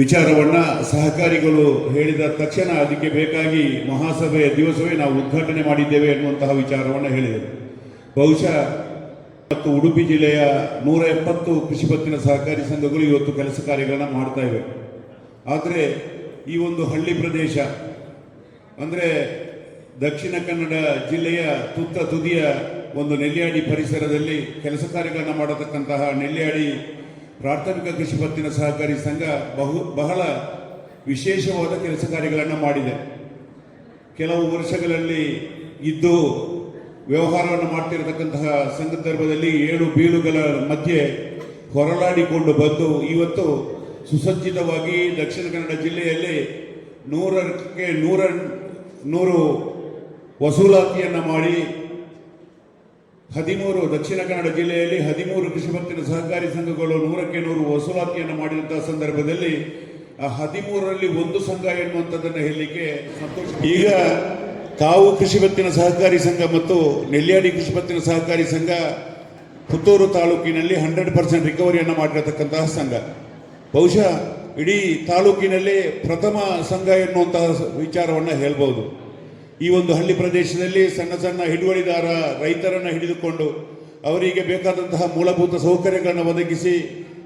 ವಿಚಾರವನ್ನ ಸಹಕಾರಿಗಳು ಹೇಳಿದ ತಕ್ಷಣ ಅದಕ್ಕೆ ಬೇಕಾಗಿ ಮಹಾಸಭೆಯ ದಿವಸವೇ ನಾವು ಉದ್ಘಾಟನೆ ಮಾಡಿದ್ದೇವೆ ಎನ್ನುವಂತಹ ವಿಚಾರವನ್ನು ಹೇಳಿದರು. ಬಹುಶಃ ಮತ್ತು ಉಡುಪಿ ಜಿಲ್ಲೆಯ ನೂರ ಎಪ್ಪತ್ತು ಕೃಷಿ ಪತ್ತಿನ ಸಹಕಾರಿ ಸಂಘಗಳು ಇವತ್ತು ಕೆಲಸ ಕಾರ್ಯಗಳನ್ನು ಮಾಡ್ತಾ ಇವೆ. ಆದರೆ ಈ ಒಂದು ಹಳ್ಳಿ ಪ್ರದೇಶ, ಅಂದರೆ ದಕ್ಷಿಣ ಕನ್ನಡ ಜಿಲ್ಲೆಯ ತುತ್ತ ತುದಿಯ ಒಂದು ನೆಲ್ಯಾಡಿ ಪರಿಸರದಲ್ಲಿ ಕೆಲಸ ಕಾರ್ಯಗಳನ್ನು ಮಾಡತಕ್ಕಂತಹ ನೆಲ್ಯಾಡಿ ಪ್ರಾಥಮಿಕ ಕೃಷಿ ಪತ್ತಿನ ಸಹಕಾರಿ ಸಂಘ ಬಹು, ಬಹಳ ವಿಶೇಷವಾದ ಕೆಲಸ ಕಾರ್ಯಗಳನ್ನು ಮಾಡಿದೆ. ಕೆಲವು ವರ್ಷಗಳಲ್ಲಿ ಇದ್ದು ವ್ಯವಹಾರವನ್ನು ಮಾಡ್ತಿರತಕ್ಕಂತಹ ಸಂದರ್ಭದಲ್ಲಿ ಏಳು ಬೀಳುಗಳ ಮಧ್ಯೆ ಹೊರಲಾಡಿಕೊಂಡು ಬಂದು ಇವತ್ತು ಸುಸಜ್ಜಿತವಾಗಿ ದಕ್ಷಿಣ ಕನ್ನಡ ಜಿಲ್ಲೆಯಲ್ಲಿ ನೂರಕ್ಕೆ ನೂರ, ನೂರು ವಸೂಲಾತಿಯನ್ನು ಮಾಡಿ ಹದಿಮೂರು ದಕ್ಷಿಣ ಕನ್ನಡ ಜಿಲ್ಲೆಯಲ್ಲಿ ಹದಿಮೂರು ಕೃಷಿ ಪತ್ತಿನ ಸಹಕಾರಿ ಸಂಘಗಳು ನೂರಕ್ಕೆ ನೂರು ವಸೂಲಾತಿಯನ್ನು ಮಾಡಿದಂತಹ ಸಂದರ್ಭದಲ್ಲಿ, ಆ ಹದಿಮೂರರಲ್ಲಿ ಒಂದು ಸಂಘ ಎನ್ನುವಂಥದ್ದನ್ನು ಹೇಳಲಿಕ್ಕೆ ಸಂತೋಷ. ಈಗ ಕಾವು ಕೃಷಿ ಪತ್ತಿನ ಸಹಕಾರಿ ಸಂಘ ಮತ್ತು ನೆಲ್ಯಾಡಿ ಕೃಷಿ ಪತ್ತಿನ ಸಹಕಾರಿ ಸಂಘ ಪುತ್ತೂರು ತಾಲೂಕಿನಲ್ಲಿ ಹಂಡ್ರೆಡ್ ಪರ್ಸೆಂಟ್ ರಿಕವರಿಯನ್ನು ಮಾಡಿರತಕ್ಕಂತಹ ಸಂಘ. ಬಹುಶಃ ಇಡೀ ತಾಲೂಕಿನಲ್ಲಿ ಪ್ರಥಮ ಸಂಘ ಎನ್ನುವಂತಹ ವಿಚಾರವನ್ನು ಹೇಳ್ಬೋದು. ಈ ಒಂದು ಹಳ್ಳಿ ಪ್ರದೇಶದಲ್ಲಿ ಸಣ್ಣ ಸಣ್ಣ ಹಿಡುವಳಿದಾರ ರೈತರನ್ನು ಹಿಡಿದುಕೊಂಡು ಅವರಿಗೆ ಬೇಕಾದಂತಹ ಮೂಲಭೂತ ಸೌಕರ್ಯಗಳನ್ನು ಒದಗಿಸಿ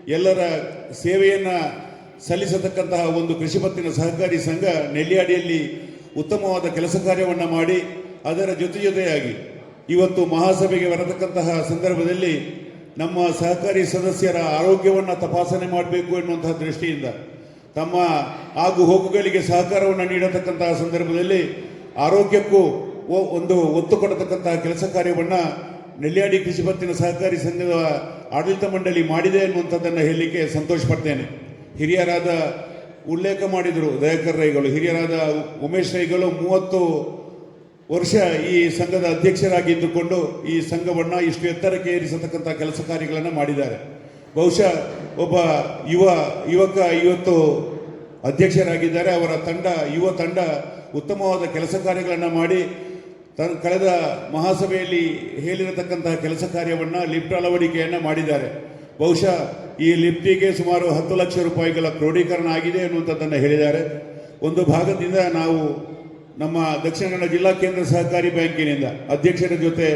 ಎಲ್ಲರ ಸೇವೆಯನ್ನು ಸಲ್ಲಿಸತಕ್ಕಂತಹ ಒಂದು ಕೃಷಿ ಪತ್ತಿನ ಸಹಕಾರಿ ಸಂಘ ನೆಲ್ಲಿಯಾಡಿಯಲ್ಲಿ ಉತ್ತಮವಾದ ಕೆಲಸ ಕಾರ್ಯವನ್ನು ಮಾಡಿ ಅದರ ಜೊತೆ ಜೊತೆಯಾಗಿ ಇವತ್ತು ಮಹಾಸಭೆಗೆ ಬರತಕ್ಕಂತಹ ಸಂದರ್ಭದಲ್ಲಿ ನಮ್ಮ ಸಹಕಾರಿ ಸದಸ್ಯರ ಆರೋಗ್ಯವನ್ನು ತಪಾಸಣೆ ಮಾಡಬೇಕು ಎನ್ನುವಂತಹ ದೃಷ್ಟಿಯಿಂದ ತಮ್ಮ ಆಗು ಹೋಗುಗಳಿಗೆ ಸಹಕಾರವನ್ನು ನೀಡತಕ್ಕಂತಹ ಸಂದರ್ಭದಲ್ಲಿ ಆರೋಗ್ಯಕ್ಕೂ ಒಂದು ಒತ್ತು ಕೊಡತಕ್ಕಂತಹ ಕೆಲಸ ಕಾರ್ಯವನ್ನು ನೆಲ್ಯಾಡಿ ಕೃಷಿ ಪತ್ತಿನ ಸಹಕಾರಿ ಸಂಘದ ಆಡಳಿತ ಮಂಡಳಿ ಮಾಡಿದೆ ಅನ್ನುವಂಥದ್ದನ್ನು ಹೇಳಲಿಕ್ಕೆ ಸಂತೋಷ ಪಡ್ತೇನೆ ಹಿರಿಯರಾದ ಉಲ್ಲೇಖ ಮಾಡಿದರು ದಯಾಕರ್ ರೈಗಳು, ಹಿರಿಯರಾದ ಉಮೇಶ್ ರೈಗಳು ಮೂವತ್ತು ವರ್ಷ ಈ ಸಂಘದ ಅಧ್ಯಕ್ಷರಾಗಿದ್ದುಕೊಂಡು ಈ ಸಂಘವನ್ನು ಇಷ್ಟು ಎತ್ತರಕ್ಕೆ ಏರಿಸತಕ್ಕಂಥ ಕೆಲಸ ಕಾರ್ಯಗಳನ್ನು ಮಾಡಿದ್ದಾರೆ. ಬಹುಶಃ ಒಬ್ಬ ಯುವ, ಯುವಕ ಇವತ್ತು ಅಧ್ಯಕ್ಷರಾಗಿದ್ದಾರೆ. ಅವರ ತಂಡ, ಯುವ ತಂಡ ಉತ್ತಮವಾದ ಕೆಲಸ ಕಾರ್ಯಗಳನ್ನು ಮಾಡಿ ತನ್ನ ಕಳೆದ ಮಹಾಸಭೆಯಲ್ಲಿ ಹೇಳಿರತಕ್ಕಂತಹ ಕೆಲಸ ಕಾರ್ಯವನ್ನು ಲಿಫ್ಟ್ ಅಳವಡಿಕೆಯನ್ನು ಮಾಡಿದ್ದಾರೆ. ಬಹುಶಃ ಈ ಲಿಫ್ಟಿಗೆ ಸುಮಾರು ಹತ್ತು ಲಕ್ಷ ರೂಪಾಯಿಗಳ ಕ್ರೋಢೀಕರಣ ಆಗಿದೆ ಅನ್ನುವಂಥದ್ದನ್ನು ಹೇಳಿದ್ದಾರೆ. ಒಂದು ಭಾಗದಿಂದ ನಾವು ನಮ್ಮ ದಕ್ಷಿಣ ಕನ್ನಡ ಜಿಲ್ಲಾ ಕೇಂದ್ರ ಸಹಕಾರಿ ಬ್ಯಾಂಕಿನಿಂದ ಅಧ್ಯಕ್ಷರ ಜೊತೆ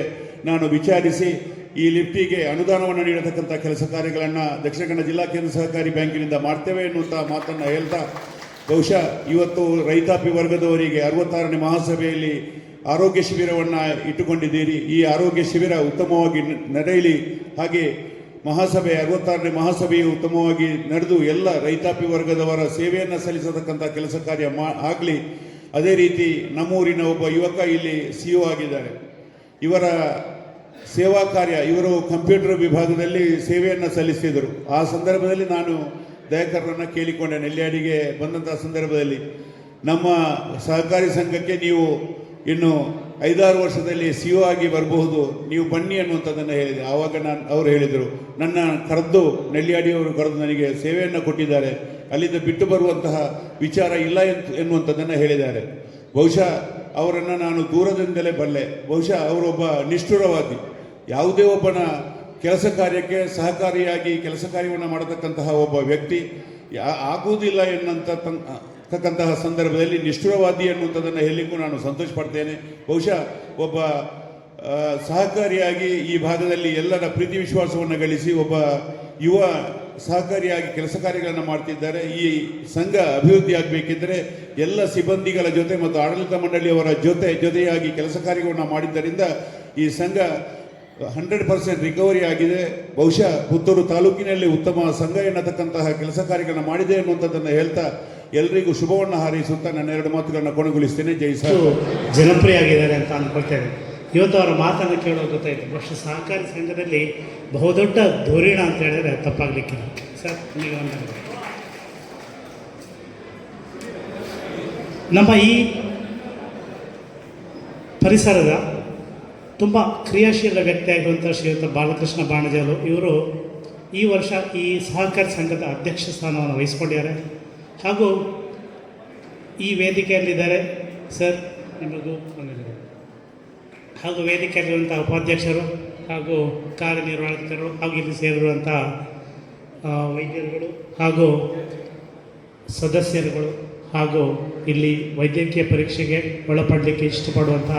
ನಾನು ವಿಚಾರಿಸಿ ಈ ಲಿಫ್ಟಿಗೆ ಅನುದಾನವನ್ನು ನೀಡತಕ್ಕಂಥ ಕೆಲಸ ಕಾರ್ಯಗಳನ್ನು ದಕ್ಷಿಣ ಕನ್ನಡ ಜಿಲ್ಲಾ ಕೇಂದ್ರ ಸಹಕಾರಿ ಬ್ಯಾಂಕಿನಿಂದ ಮಾಡ್ತೇವೆ ಎನ್ನುವಂಥ ಮಾತನ್ನು ಹೇಳ್ತಾ ಬಹುಶಃ ಇವತ್ತು ರೈತಾಪಿ ವರ್ಗದವರಿಗೆ ಅರವತ್ತಾರನೇ ಮಹಾಸಭೆಯಲ್ಲಿ ಆರೋಗ್ಯ ಶಿಬಿರವನ್ನು ಇಟ್ಟುಕೊಂಡಿದ್ದೀರಿ. ಈ ಆರೋಗ್ಯ ಶಿಬಿರ ಉತ್ತಮವಾಗಿ ನಡೆಯಲಿ. ಹಾಗೆ ಮಹಾಸಭೆ, ಅರವತ್ತಾರನೇ ಮಹಾಸಭೆಯು ಉತ್ತಮವಾಗಿ ನಡೆದು ಎಲ್ಲ ರೈತಾಪಿ ವರ್ಗದವರ ಸೇವೆಯನ್ನು ಸಲ್ಲಿಸತಕ್ಕಂಥ ಕೆಲಸ ಕಾರ್ಯ ಮಾ, ಆಗಲಿ. ಅದೇ ರೀತಿ ನಮ್ಮೂರಿನ ಒಬ್ಬ ಯುವಕ ಇಲ್ಲಿ ಸಿ ಆಗಿದ್ದಾರೆ. ಇವರ ಸೇವಾ ಕಾರ್ಯ, ಇವರು ಕಂಪ್ಯೂಟರ್ ವಿಭಾಗದಲ್ಲಿ ಸೇವೆಯನ್ನು ಸಲ್ಲಿಸಿದರು. ಆ ಸಂದರ್ಭದಲ್ಲಿ ನಾನು ದಯಾಕರ್ರನ್ನು ಕೇಳಿಕೊಂಡೆ ನೆಲ್ಯಾಡಿಗೆ ಬಂದಂತಹ ಸಂದರ್ಭದಲ್ಲಿ. ನಮ್ಮ ಸಹಕಾರಿ ಸಂಘಕ್ಕೆ ನೀವು ಇನ್ನು ಐದಾರು ವರ್ಷದಲ್ಲಿ ಸಿ ಒ ಆಗಿ ಬರಬಹುದು. ನೀವು ಬನ್ನಿ ಅನ್ನುವಂಥದ್ದನ್ನು ಹೇಳಿದೆ. ಆವಾಗ ನಾನು ಅವರು ಹೇಳಿದರು, ನನ್ನ ಕರೆದು ನೆಲ್ಲಿಯಾಡಿಯವರು ಕರೆದು ನನಗೆ ಸೇವೆಯನ್ನು ಕೊಟ್ಟಿದ್ದಾರೆ. ಅಲ್ಲಿಂದ ಬಿಟ್ಟು ಬರುವಂತಹ ವಿಚಾರ ಇಲ್ಲ ಎಂತ, ಎನ್ನುವಂಥದ್ದನ್ನು ಹೇಳಿದ್ದಾರೆ. ಬಹುಶಃ ಅವರನ್ನು ನಾನು ದೂರದಿಂದಲೇ ಬಲ್ಲೆ. ಬಹುಶಃ ಅವರೊಬ್ಬ ನಿಷ್ಠುರವಾದಿ. ಯಾವುದೇ ಒಬ್ಬನ ಕೆಲಸ ಕಾರ್ಯಕ್ಕೆ ಸಹಕಾರಿಯಾಗಿ ಕೆಲಸ ಕಾರ್ಯವನ್ನು ಮಾಡತಕ್ಕಂತಹ ಒಬ್ಬ ವ್ಯಕ್ತಿ ಆಗುವುದಿಲ್ಲ ಎನ್ನುವಂಥ ತಕ್ಕಂತಹ ಸಂದರ್ಭದಲ್ಲಿ ನಿಷ್ಠುರವಾದಿ ಎನ್ನುವಂಥದ್ದನ್ನು ಹೇಳಲಿಕ್ಕೂ ನಾನು ಸಂತೋಷ ಪಡ್ತೇನೆ ಬಹುಶಃ ಒಬ್ಬ ಸಹಕಾರಿಯಾಗಿ ಈ ಭಾಗದಲ್ಲಿ ಎಲ್ಲರ ಪ್ರೀತಿ ವಿಶ್ವಾಸವನ್ನು ಗಳಿಸಿ ಒಬ್ಬ ಯುವ ಸಹಕಾರಿಯಾಗಿ ಕೆಲಸ ಕಾರ್ಯಗಳನ್ನು ಮಾಡ್ತಿದ್ದಾರೆ. ಈ ಸಂಘ ಅಭಿವೃದ್ಧಿ ಆಗಬೇಕಿದ್ದರೆ ಎಲ್ಲ ಸಿಬ್ಬಂದಿಗಳ ಜೊತೆ ಮತ್ತು ಆಡಳಿತ ಮಂಡಳಿಯವರ ಜೊತೆ ಜೊತೆಯಾಗಿ ಕೆಲಸ ಕಾರ್ಯಗಳನ್ನು ಮಾಡಿದ್ದರಿಂದ ಈ ಸಂಘ ಹಂಡ್ರೆಡ್ ಪರ್ಸೆಂಟ್ ರಿಕವರಿ ಆಗಿದೆ. ಬಹುಶಃ ಪುತ್ತೂರು ತಾಲೂಕಿನಲ್ಲಿ ಉತ್ತಮ ಸಂಘ ಎನ್ನತಕ್ಕಂತಹ ಕೆಲಸ ಕಾರ್ಯಗಳನ್ನು ಮಾಡಿದೆ ಅನ್ನುವಂಥದ್ದನ್ನು ಹೇಳ್ತಾ ಎಲ್ರಿಗೂ ಶುಭವನ್ನು ಹಾರೈಸುತ್ತಾ ನನ್ನ ಎರಡು ಮಾತುಗಳನ್ನು ಕೊನೆಗೊಳಿಸ್ತೇನೆ. ಜೈ ಸರ್ ಜನಪ್ರಿಯ ಆಗಿದ್ದಾರೆ ಅಂತ ಅಂದ್ಕೊಳ್ತೇನೆ ಇವತ್ತು ಅವರ ಮಾತನ್ನು ಕೇಳೋದು ಗೊತ್ತಾಯಿತು. ಬಹುಶಃ ಸಹಕಾರಿ ಸಂಘದಲ್ಲಿ ಬಹುದೊಡ್ಡ ಧೋರಣೆ ಅಂತ ಹೇಳಿದ್ರೆ ತಪ್ಪಾಗಲಿಕ್ಕಿಲ್ಲ. ಸರ್ ನೀವು. ನಮ್ಮ ಈ ಪರಿಸರದ ತುಂಬ ಕ್ರಿಯಾಶೀಲ ವ್ಯಕ್ತಿಯಾಗಿರುವಂಥ ಶ್ರೀಯುತ ಬಾಲಕೃಷ್ಣ ಬಾಣಜಾಲು ಇವರು ಈ ವರ್ಷ ಈ ಸಹಕಾರಿ ಸಂಘದ ಅಧ್ಯಕ್ಷ ಸ್ಥಾನವನ್ನು ವಹಿಸ್ಕೊಂಡಿದ್ದಾರೆ. ಹಾಗೂ ಈ ವೇದಿಕೆಯಲ್ಲಿದ್ದಾರೆ ಸರ್ ನಿಮಗೂ ಹಾಗೂ ವೇದಿಕೆಯಲ್ಲಿರುವಂಥ ಉಪಾಧ್ಯಕ್ಷರು ಹಾಗೂ ಕಾರ್ಯನಿರ್ವಾಹಕರು ಹಾಗೂ ಇಲ್ಲಿ ಸೇರಿರುವಂಥ ವೈದ್ಯರುಗಳು ಹಾಗೂ ಸದಸ್ಯರುಗಳು ಹಾಗೂ ಇಲ್ಲಿ ವೈದ್ಯಕೀಯ ಪರೀಕ್ಷೆಗೆ ಒಳಪಡಲಿಕ್ಕೆ ಇಷ್ಟಪಡುವಂಥ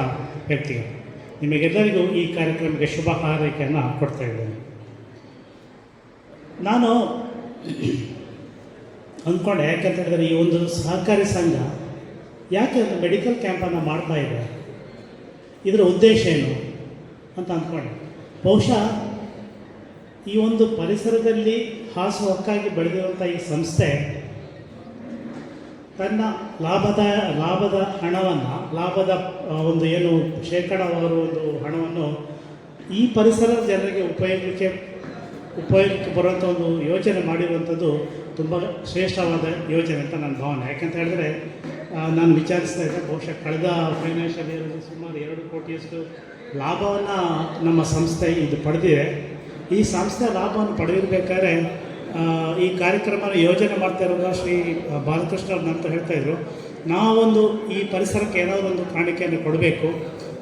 ವ್ಯಕ್ತಿಗಳು. ನಿಮಗೆಲ್ಲರಿಗೂ ಈ ಕಾರ್ಯಕ್ರಮಕ್ಕೆ ಶುಭ ಹಾರೈಕೆಯನ್ನು ಕೊಡ್ತಾ ಇದ್ದೇನೆ. ನಾನು ಅಂದ್ಕೊಂಡೆ, ಯಾಕಂತ ಹೇಳಿದ್ರೆ ಈ ಒಂದು ಸಹಕಾರಿ ಸಂಘ ಯಾಕೆ ಒಂದು ಮೆಡಿಕಲ್ ಕ್ಯಾಂಪನ್ನು ಮಾಡ್ತಾ ಇದೆ? ಇದರ ಉದ್ದೇಶ ಏನು ಅಂತ ಅಂದ್ಕೊಂಡೆ. ಬಹುಶಃ ಈ ಒಂದು ಪರಿಸರದಲ್ಲಿ ಹಾಸುಹಕ್ಕಾಗಿ ಬೆಳೆದಿರುವಂಥ ಈ ಸಂಸ್ಥೆ ತನ್ನ ಲಾಭದ ಲಾಭದ ಹಣವನ್ನು, ಲಾಭದ ಒಂದು ಏನು ಶೇಕಡವಾರು ಒಂದು ಹಣವನ್ನು ಈ ಪರಿಸರದ ಜನರಿಗೆ ಉಪಯೋಗಕ್ಕೆ ಉಪಯೋಗಕ್ಕೆ ಬರುವಂಥ ಒಂದು ಯೋಜನೆ ಮಾಡಿರುವಂಥದ್ದು ತುಂಬ ಶ್ರೇಷ್ಠವಾದ ಯೋಜನೆ ಅಂತ ನನ್ನ ಭಾವನೆ. ಯಾಕಂತ ಹೇಳಿದ್ರೆ ನಾನು ವಿಚಾರಿಸ್ತಾ ಇದ್ದೆ, ಬಹುಶಃ ಕಳೆದ ಫೈನಾನ್ಷಿಯಲ್ ಇಯರಲ್ಲಿ ಸುಮಾರು ಎರಡು ಕೋಟಿಯಷ್ಟು ಲಾಭವನ್ನು ನಮ್ಮ ಸಂಸ್ಥೆ ಇದು ಪಡೆದಿದೆ. ಈ ಸಂಸ್ಥೆ ಲಾಭವನ್ನು ಪಡೆದಿರಬೇಕಾದ್ರೆ ಈ ಕಾರ್ಯಕ್ರಮನ ಯೋಜನೆ ಮಾಡ್ತಾ ಇರೋದು ಶ್ರೀ ಬಾಲಕೃಷ್ಣ ಅವ್ರ ನಂತರ ಹೇಳ್ತಾ ಇದ್ರು. ನಾವೊಂದು ಈ ಪರಿಸರಕ್ಕೆ ಏನಾದರೂ ಒಂದು ಕಾಣಿಕೆಯನ್ನು ಕೊಡಬೇಕು.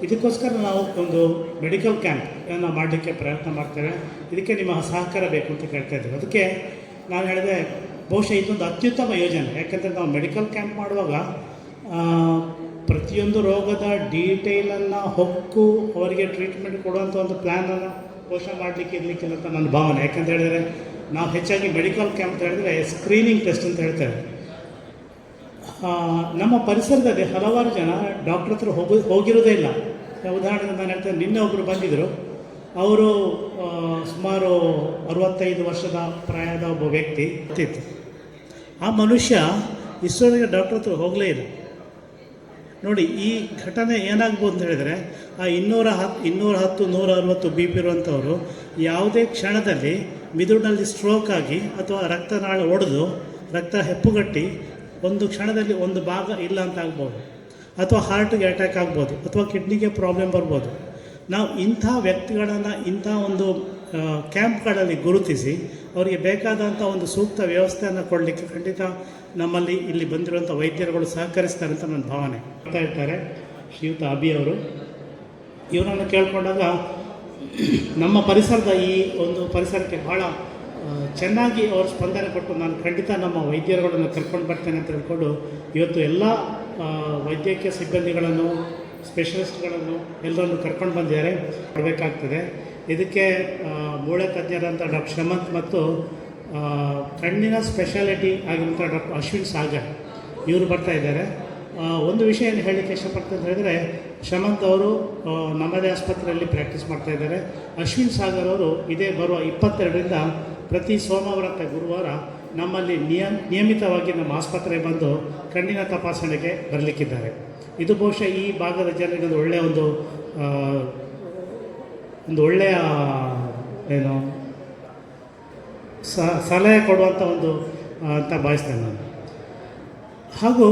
ಇದಕ್ಕೋಸ್ಕರ ನಾವು ಒಂದು ಮೆಡಿಕಲ್ ಕ್ಯಾಂಪ್ ಅನ್ನು ಮಾಡಲಿಕ್ಕೆ ಪ್ರಯತ್ನ ಮಾಡ್ತೇವೆ. ಇದಕ್ಕೆ ನಿಮ್ಮ ಸಹಕಾರ ಬೇಕು ಅಂತ ಕೇಳ್ತಾ ಇದ್ದೀವಿ ಅದಕ್ಕೆ ನಾನು ಹೇಳಿದೆ, ಬಹುಶಃ ಇದೊಂದು ಅತ್ಯುತ್ತಮ ಯೋಜನೆ. ಯಾಕಂದರೆ ನಾವು ಮೆಡಿಕಲ್ ಕ್ಯಾಂಪ್ ಮಾಡುವಾಗ ಪ್ರತಿಯೊಂದು ರೋಗದ ಡೀಟೇಲನ್ನು ಹೊಕ್ಕು ಅವರಿಗೆ ಟ್ರೀಟ್ಮೆಂಟ್ ಕೊಡುವಂಥ ಒಂದು ಪ್ಲ್ಯಾನನ್ನು ಪೋಷಣೆ ಮಾಡಲಿಕ್ಕೆ ಇರಲಿಕ್ಕಿಲ್ಲ ಅಂತ ನನ್ನ ಭಾವನೆ. ಯಾಕಂತ ಹೇಳಿದರೆ ನಾವು ಹೆಚ್ಚಾಗಿ ಮೆಡಿಕಲ್ ಕ್ಯಾಂಪ್ ಅಂತ ಹೇಳಿದ್ರೆ ಸ್ಕ್ರೀನಿಂಗ್ ಟೆಸ್ಟ್ ಅಂತ ಹೇಳ್ತೇವೆ. ನಮ್ಮ ಪರಿಸರದಲ್ಲಿ ಹಲವಾರು ಜನ ಡಾಕ್ಟ್ರ್ ಹತ್ರ ಹೋಗಿ, ಹೋಗಿರೋದೇ ಇಲ್ಲ. ಉದಾಹರಣೆಗೆ ನಾನು ಹೇಳ್ತೇನೆ, ನಿನ್ನೆ ಒಬ್ಬರು ಬಂದಿದ್ದರು ಅವರು ಸುಮಾರು ಅರವತ್ತೈದು ವರ್ಷದ ಪ್ರಾಯದ ಒಬ್ಬ ವ್ಯಕ್ತಿ. ಇತ್ತು ಆ ಮನುಷ್ಯ ಇಷ್ಟೊತ್ತಿಗೆ ಡಾಕ್ಟ್ರ್ ಹತ್ರ ಹೋಗಲೇ ಇಲ್ಲ. ನೋಡಿ, ಈ ಘಟನೆ ಏನಾಗ್ಬೋದು ಅಂತ ಹೇಳಿದರೆ, ಆ ಇನ್ನೂರ ಹತ್ತು ಇನ್ನೂರ ಹತ್ತು, ನೂರ ಅರವತ್ತು ಬಿ ಪಿ ಇರುವಂಥವರು ಯಾವುದೇ ಕ್ಷಣದಲ್ಲಿ ಮಿದುಳಿನಲ್ಲಿ ಸ್ಟ್ರೋಕ್ ಆಗಿ ಅಥವಾ ರಕ್ತನಾಳ ಒಡೆದು ರಕ್ತ ಹೆಪ್ಪುಗಟ್ಟಿ ಒಂದು ಕ್ಷಣದಲ್ಲಿ ಒಂದು ಭಾಗ ಇಲ್ಲ ಅಂತ ಆಗ್ಬೋದು. ಅಥವಾ ಹಾರ್ಟ್ಗೆ ಅಟ್ಯಾಕ್ ಆಗ್ಬೋದು. ಅಥವಾ ಕಿಡ್ನಿಗೆ ಪ್ರಾಬ್ಲಮ್ ಬರ್ಬೋದು. ನಾವು ಇಂಥ ವ್ಯಕ್ತಿಗಳನ್ನು ಇಂಥ ಒಂದು ಕ್ಯಾಂಪ್ಗಳಲ್ಲಿ ಗುರುತಿಸಿ ಅವರಿಗೆ ಬೇಕಾದಂಥ ಒಂದು ಸೂಕ್ತ ವ್ಯವಸ್ಥೆಯನ್ನು ಕೊಡಲಿಕ್ಕೆ ಖಂಡಿತ ನಮ್ಮಲ್ಲಿ ಇಲ್ಲಿ ಬಂದಿರುವಂಥ ವೈದ್ಯರುಗಳು ಸಹಕರಿಸ್ತಾರೆ ಅಂತ ನನ್ನ ಭಾವನೆ. ಮಾಡ್ತಾ ಇರ್ತಾರೆ ಶ್ರೀಯುತ ಅಭಿ ಅವರು. ಇವರನ್ನು ಕೇಳ್ಕೊಂಡಾಗ ನಮ್ಮ ಪರಿಸರದ ಈ ಒಂದು ಪರಿಸರಕ್ಕೆ ಭಾಳ ಚೆನ್ನಾಗಿ ಅವರು ಸ್ಪಂದನೆ ಕೊಟ್ಟು ನಾನು ಖಂಡಿತ ನಮ್ಮ ವೈದ್ಯರುಗಳನ್ನು ಕರ್ಕೊಂಡು ಬರ್ತೇನೆ ಅಂತ ಹೇಳ್ಕೊಂಡು ಇವತ್ತು ಎಲ್ಲ ವೈದ್ಯಕೀಯ ಸಿಬ್ಬಂದಿಗಳನ್ನು, ಸ್ಪೆಷಲಿಸ್ಟ್ಗಳನ್ನು ಎಲ್ಲರನ್ನು ಕರ್ಕೊಂಡು ಬಂದಿದ್ದಾರೆ. ಮಾಡಬೇಕಾಗ್ತದೆ ಇದಕ್ಕೆ ಮೂಳೆ ತಜ್ಞರಂಥ ಡಾಕ್ಟರ್ ಶಮಂತ್ ಮತ್ತು ಕಣ್ಣಿನ ಸ್ಪೆಷಾಲಿಟಿ ಆಗಿರುವಂಥ ಡಾಕ್ಟರ್ ಅಶ್ವಿನ್ ಸಾಗರ್ ಇವರು ಬರ್ತಾ ಇದ್ದಾರೆ. ಒಂದು ವಿಷಯ ಏನು ಹೇಳಲಿಕ್ಕೆ ಇಷ್ಟಪಡ್ತೀನಿ ಅಂತ ಹೇಳಿದರೆ ಶಮಂತ್ ಅವರು ನಮ್ಮದೇ ಆಸ್ಪತ್ರೆಯಲ್ಲಿ ಪ್ರಾಕ್ಟೀಸ್ ಮಾಡ್ತಾ ಇದ್ದಾರೆ. ಅಶ್ವಿನ್ ಸಾಗರ್ ಅವರು ಇದೇ ಬರುವ ಇಪ್ಪತ್ತೆರಡರಿಂದ ಪ್ರತಿ ಸೋಮವಾರ ಮತ್ತು ಗುರುವಾರ ನಮ್ಮಲ್ಲಿ ನಿಯಮ ನಿಯಮಿತವಾಗಿ ನಮ್ಮ ಆಸ್ಪತ್ರೆಗೆ ಬಂದು ಕಣ್ಣಿನ ತಪಾಸಣೆಗೆ ಬರಲಿಕ್ಕಿದ್ದಾರೆ. ಇದು ಬಹುಶಃ ಈ ಭಾಗದ ಜನರಿಗೆ ಒಂದು ಒಳ್ಳೆಯ ಒಂದು ಒಂದು ಒಳ್ಳೆಯ, ಏನು ಸಲಹೆ ಕೊಡುವಂಥ ಒಂದು ಅಂತ ಭಾವಿಸ್ತೇನೆ ನಾನು. ಹಾಗೂ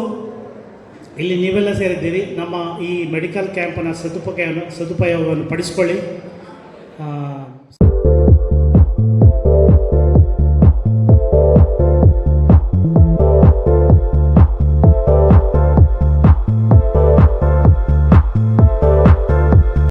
ಇಲ್ಲಿ ನೀವೆಲ್ಲ ಸೇರಿದ್ದೀರಿ. ನಮ್ಮ ಈ ಮೆಡಿಕಲ್ ಕ್ಯಾಂಪನ್ನು ಸದುಪಯೋಗ ಸದುಪಯೋಗವನ್ನು ಪಡಿಸ್ಕೊಳ್ಳಿ.